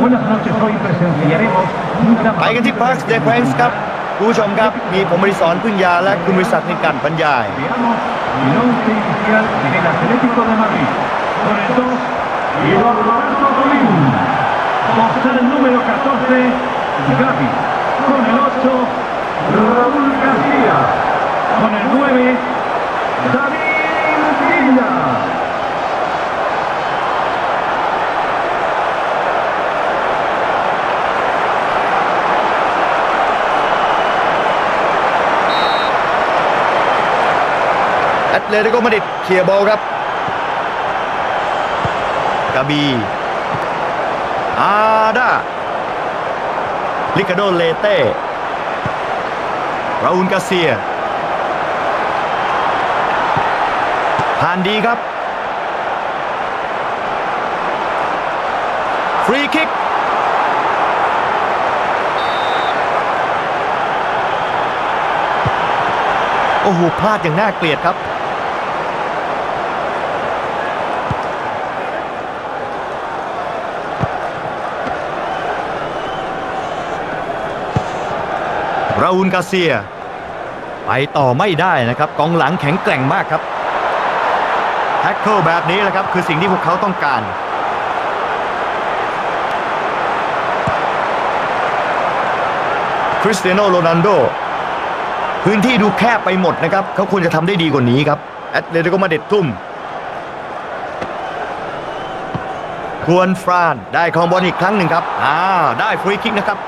Buenas noches, hoy presenciaremos una ไปกันที่พาร์คเดอะเพนส์ครับคุณผู้ชมครับ มีผมบริสอนพึ่งยาและคุณบริษัทในการบรรยาย Veamos el once inicial del Atlético de Madrid. Con el 2, Diego Roberto Colín. Con el número 14, Gaby. Con el 8, Raúl García. Con el 9, David เลติโกมาดิดเคลียร์บอลครับกาบีอาดาลิคาโดเลเต้ราอูลกาเซียผ่านดีครับ ฟรีคิกโอ้โหพลาดอย่างน่าเกลียดครับ ราอูลกาเซีย ไปต่อไม่ได้นะครับ กองหลังแข็งแกร่งมากครับแท็กเกิลแบบนี้แหละครับ คือสิ่งที่พวกเขาต้องการ คริสเตียโนโรนัลโดพื้นที่ดูแคบไปหมดนะครับ เขาควรจะทำได้ดีกว่านี้ครับแอตเลติโกมาเดริดทุ่มควนฟรานได้คองบอลอีกครั้งหนึ่งครับ อ่า ได้ฟรีคิกนะครับ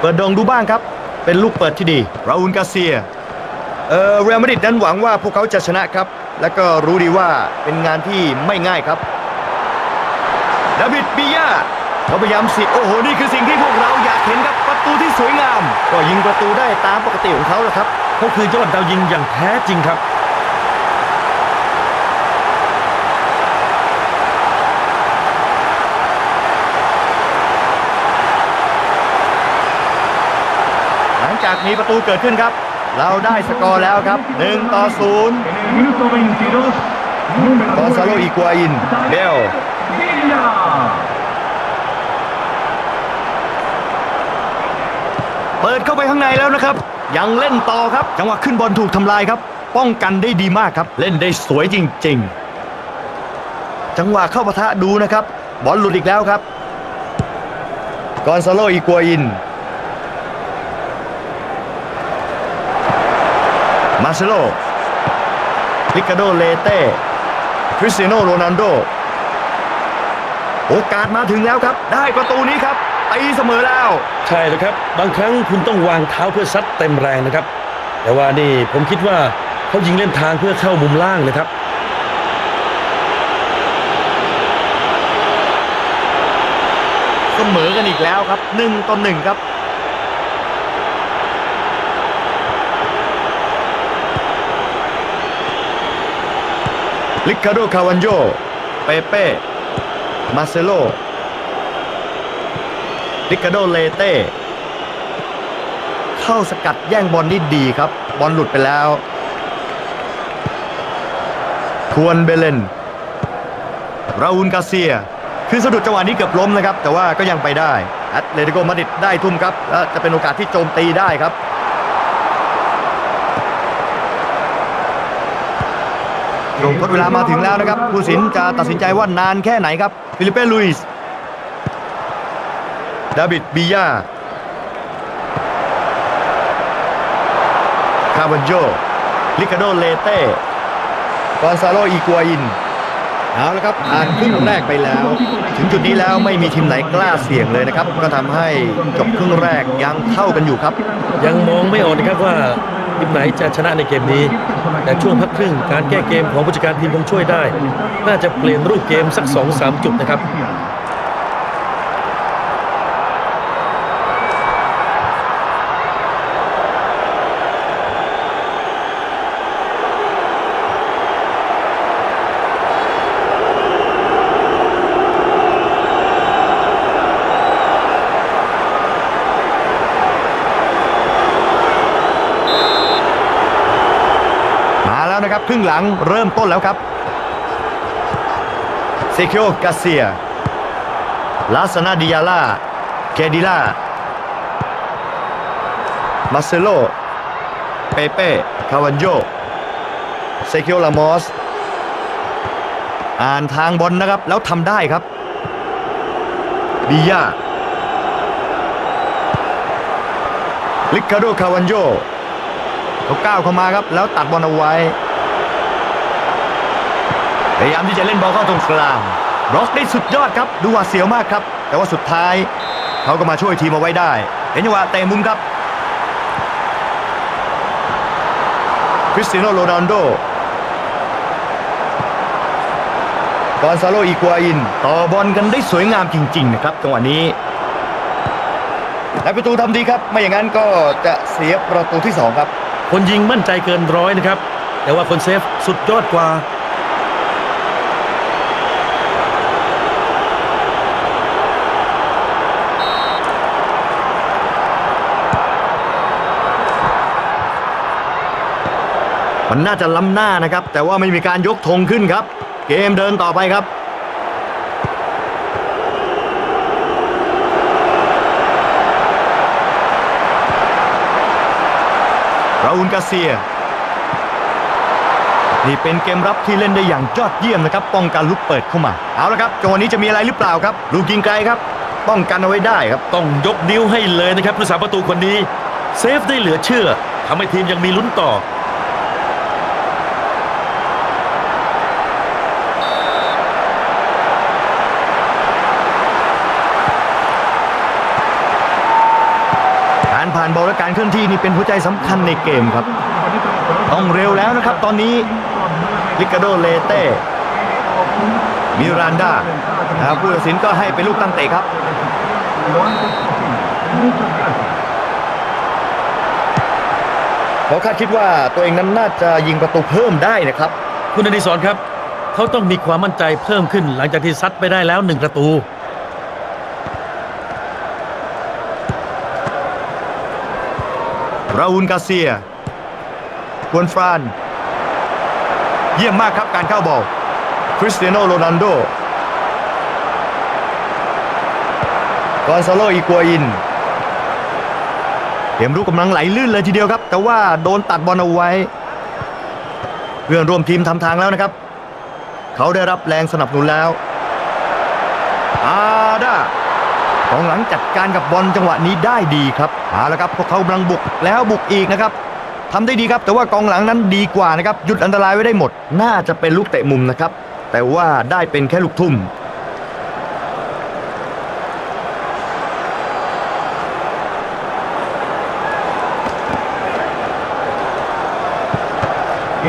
เปิดดงดูบ้างครับ เป็นลูกเปิดที่ดี ราอูลกาเซีย เออเรอัลมาดริดนั้นหวังว่าพวกเขาจะชนะครับ แล้วก็รู้ดีว่าเป็นงานที่ไม่ง่ายครับ ดาวิดบียาเขาพยายามสิโอ้โห นี่คือสิ่งที่พวกเราอยากเห็นครับ ประตูที่สวยงาม ก็ยิงประตูได้ตามปกติของเขาแหละครับเขาคือยอดดาวยิงอย่างแท้จริงครับ จากมีประตูเกิดขึ้นครับ เราได้สกอร์แล้วครับ 1 ต่อ0 En el minuto 22, número กอนซาโล 9, อีกัวอินเบล Villa. เปิดเข้าไปข้างในแล้วนะครับ ยังเล่นต่อครับ จังหวะขึ้นบอลถูกทำลายครับ ป้องกันได้ดีมากครับ เล่นได้สวยจริง ๆ จังหวะเข้าปะทะดูนะครับ บอลหลุดอีกแล้วครับกอนซาโลอีกัวอิน มาเซโลลิคาโดเลเต้คริสเตียโนโรนัลโด โอกาสมาถึงแล้วครับ ได้ประตูนี้ครับตีเสมอแล้ว ใช่แล้วครับ บางครั้งคุณต้องวางเท้าเพื่อซัดเต็มแรงนะครับ แต่ว่านี่ผมคิดว่าเขายิงเล่นทางเพื่อเข้ามุมล่างเลยครับเสมอกันอีกแล้วครับ1ต่อ1ครับ ลิคาโดคาวันโยเปเป้ มาเซโล ลิคาโดเลเต้ เข้าสกัดแย่งบอลได้ดีครับ บอลหลุดไปแล้วควนเบเลน ราอูลกาเซีย คือสะดุดจังหวะนี้เกือบล้มนะครับ แต่ว่าก็ยังไปได้แอตเลติโกมาดริดได้ทุ่มครับและจะเป็นโอกาสที่โจมตีได้ครับ ลงทดเวลามาถึงแล้วนะครับผู้สินจะตัดสินใจว่านานแค่ไหนครับฟิลิเป้ลุยส์ดาวิดบียาคาร์บันโจลิคาโดเลเต้กอนซาโลอีกัวอินเอาละครับผ่านครึ่งแรกไปแล้ว ถึงจุดนี้แล้วไม่มีทีมไหนกล้าเสี่ยงเลยนะครับ ก็ทำให้จบครึ่งแรกยังเท่ากันอยู่ครับ ยังมองไม่ออกนะครับว่า ทีมไหนจะชนะในเกมนี้ แต่ช่วงพักครึ่งการแก้เกมของผู้จัดการทีมคงช่วยได้ น่าจะเปลี่ยนรูปเกมสัก2-3จุดนะครับ มาแล้วนะค ครึ่งหลังเริ่มต้นแล้วครับเซคิโอกาเซียลาสนาดิยาล่าเคดิล่ามาเซโลเปเป้คาวันโยเซคิโอลามอสอ่านทางบอลนะครับ แล้วทำได้ครับบิยาลิคาโดคาวันโยเขาก้าวเข้ามาครับ แล้วตัดบอลเอาไว้ พยายามที่จะเล่นบอลเข้าตรงกลางบล็อกได้สุดยอดครับ ดูหวาดเสียวมากครับ แต่ว่าสุดท้าย เขาก็มาช่วยทีมเอาไว้ได้ เห็นจังหวะเตะมุมครับคริสเตียโนโรนัลโดกอนซาโลอีกัวอิน ต่อบอลกันได้สวยงามจริง ๆ นะครับจังหวะนี้และประตูทำดีครับ ไม่อย่างนั้นก็จะเสียประตูที่ 2 ครับ คนยิงมั่นใจเกินร้อยนะครับ แต่ว่าคนเซฟสุดยอดกว่า มันน่าจะล้ำหน้านะครับ แต่ว่าไม่มีการยกธงขึ้นครับ เกมเดินต่อไปครับ ราอูลกาเซีย นี่เป็นเกมรับที่เล่นได้อย่างยอดเยี่ยมนะครับ ป้องกันลูกเปิดเข้ามา เอาละครับจังหวะนี้จะมีอะไรหรือเปล่าครับ ลูกยิงไกลครับ ป้องกันเอาไว้ได้ครับ ต้องยกนิ้วให้เลยนะครับผู้สาประตูคนนี้ เซฟได้เหลือเชื่อทำให้ทีมยังมีลุ้นต่อ การผ่านบอลและ การเคลื่อนที่นี่เป็นหัวใจสำคัญในเกมครับ ต้องเร็วแล้วนะครับ ตอนนี้ลิกาโดเลเต้มิรันดาครับผู้ตัดสินก็ให้เป็นลูกตั้งเตะครับ เขาคาดคิดว่าตัวเองนั้นน่าจะยิงประตูเพิ่มได้นะครับ คุณอดิศรครับ เขาต้องมีความมั่นใจเพิ่มขึ้นหลังจากที่ซัดไปได้แล้วหนึ่งประตู ราอูลกาเซียกวนฟราน เยี่ยมมากครับการเข้าบอลคริสเตียโนโรนัลโดกอนซาโลอีกัวอินเกมรุกกำลังไหลลื่นเลยทีเดียวครับ แต่ว่าโดนตัดบอลเอาไว้ เพื่อนร่วมทีมทำทางแล้วนะครับ เขาได้รับแรงสนับสนุนแล้วอา ดากองหลังจัดการกับบอลจังหวะนี้ได้ดีครับเอาละครับพวกเขากำลังบุกแล้วบุกอีกนะครับทำได้ดีครับแต่ว่ากองหลังนั้นดีกว่านะครับหยุดอันตรายไว้ได้หมด น่าจะเป็นลูกเตะมุมนะครับ แต่ว่าได้เป็นแค่ลูกทุ่ม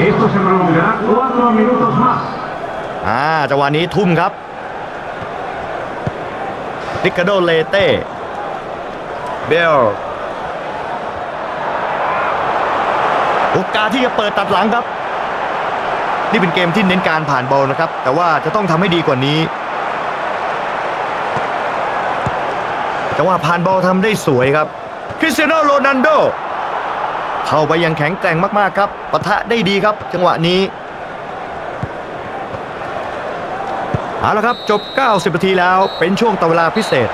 Esto se prolongará cuatro minutos más. อ่าจังหวะนี้ทุ่มครับ ริคาโดเลเต้เบลโอกาสที่จะเปิดตัดหลังครับ นี่เป็นเกมที่เน้นการผ่านบอลนะครับ แต่ว่าจะต้องทำให้ดีกว่านี้จังหวะผ่านบอลทำได้สวยครับคริสเตียโนโรนัลโดเข้าไปอยังแข็งแกร่งมากๆครับปะทะได้ดีครับ จังหวะนี้ เอาละครับ จบ 90นาทีแล้วเป็นช่วงตเวลาพิเศษ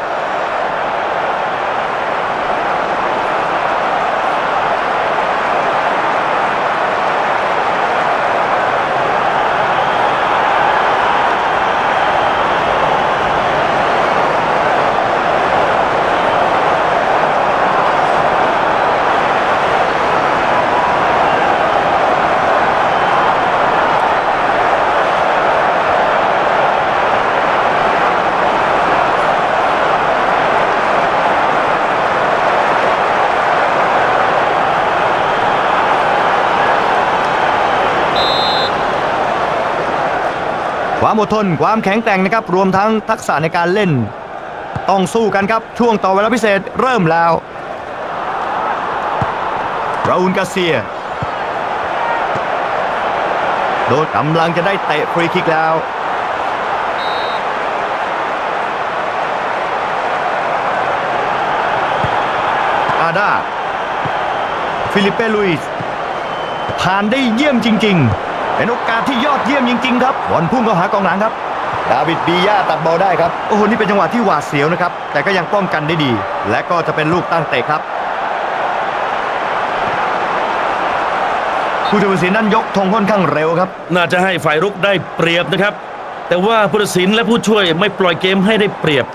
ความอดทน ความแข็งแกร่งนะครับ รวมทั้งทักษะในการเล่น ต้องสู้กันครับ ช่วงต่อเวลาพิเศษเริ่มแล้ว ราอูลกาเซีย โดนกำลังจะได้เตะฟรีคิกแล้ว อาดา ฟิลิปเปลุยส์ผ่านได้เยี่ยมจริง ๆ เป็นโอกาสที่ยอดเยี่ยมจริง ๆ ครับบอลพุ่งเข้าหากองหลังครับ ดาวิดบีย่าตัดบอลได้ครับ โอ้โห นี่เป็นจังหวะที่หวาดเสียวนะครับ แต่ก็ยังป้องกันได้ดี และก็จะเป็นลูกตั้งเตะครับผู้ตัดสินนั้นยกธงค่อนข้างเร็วครับ น่าจะให้ฝ่ายรุกได้เปรียบนะครับ แต่ว่าผู้ตัดสินและผู้ช่วยไม่ปล่อยเกมให้ได้เปรียบ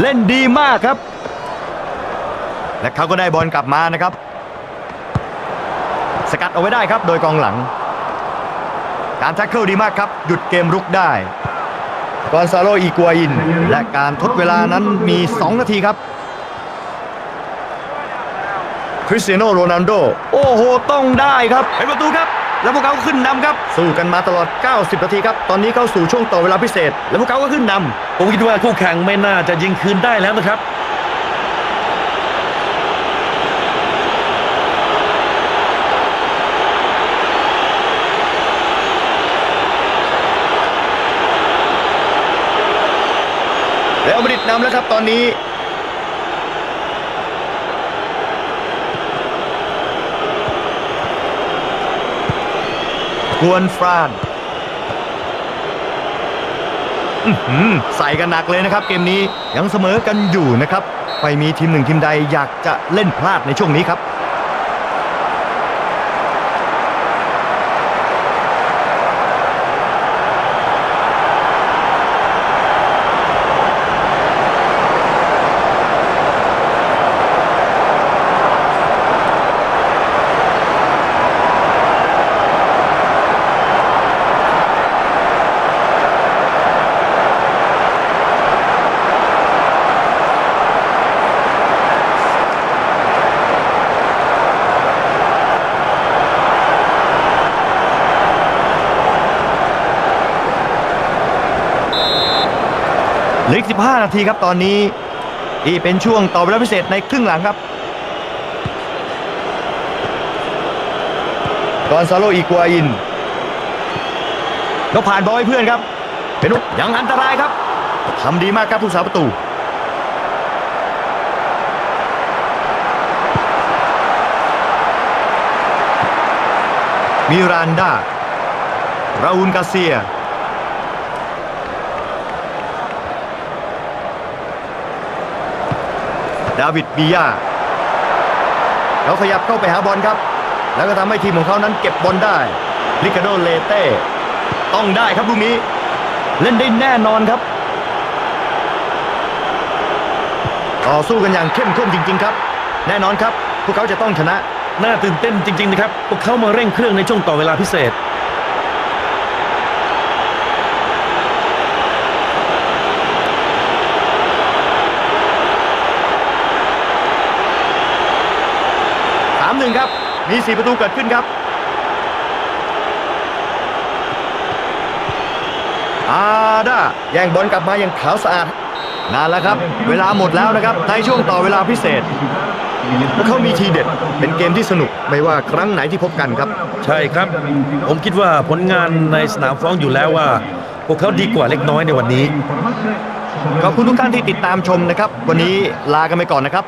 เล่นดีมากครับ และเขาก็ได้บอลกลับมานะครับ สกัดเอาไว้ได้ครับ โดยกองหลัง การแท็กเกิลดีมากครับ หยุดเกมรุกได้กอนซาโลอีกัวอิน และการทดเวลานั้นมี 2 นาทีครับ คริสเตียโนโรนัลโด โอ้โห ต้องได้ครับเป็นประตูครับ แล้วพวกเขาขึ้นนำครับ สู้กันมาตลอด 90 นาทีครับ ตอนนี้เข้าสู่ช่วงต่อเวลาพิเศษ แล้วพวกเขาก็ขึ้นนำผมคิดว่าคู่แข่งไม่น่าจะยิงคืนได้แล้วนะครับแล้วมาดริดนำแล้วครับตอนนี้ กวนฟรานใส่กันหนักเลยนะครับ เกมนี้ยังเสมอกันอยู่นะครับ ไปมีทีมหนึ่งทีมใดอยากจะเล่นพลาดในช่วงนี้ครับ เหลืออีก15 นาทีครับตอนนี้ที่เป็นช่วงต่อเวลาพิเศษในครึ่งหลังครับกอนซาโลอีกัวอินก็ผ่านบอลให้เพื่อนครับ เป็นลูกยังอันตรายครับทำดีมากครับผู้สาประตูมิรันดาราอูลกาเซีย ดาวิดบียาเขาขยับเข้าไปหาบอลครับ แล้วก็ทำให้ทีมของเขานั้นเก็บบอลได้ลิคาโดเลเต้ต้องได้ครับลูกนี้ เล่นได้แน่นอนครับ ต่อสู้กันอย่างเข้มข้นจริง ๆ ครับ แน่นอนครับ พวกเขาจะต้องชนะ น่าตื่นเต้นจริง ๆ นะครับ พวกเขามาเร่งเครื่องในช่วงต่อเวลาพิเศษ 3-1 ครับ มี 4 ประตูเกิดขึ้นครับอาดาแย่งบอลกลับมาอย่างขาวสะอาดนานแล้วครับ เวลาหมดแล้วนะครับ ในช่วงต่อเวลาพิเศษพวกเขามีทีเด็ด เป็นเกมที่สนุกไม่ว่าครั้งไหนที่พบกันครับ ใช่ครับ ผมคิดว่าผลงานในสนามฟ้องอยู่แล้วว่า พวกเขาดีกว่าเล็กน้อยในวันนี้ ขอบคุณทุกท่านที่ติดตามชมนะครับ วันนี้ลากันไปก่อนนะครับ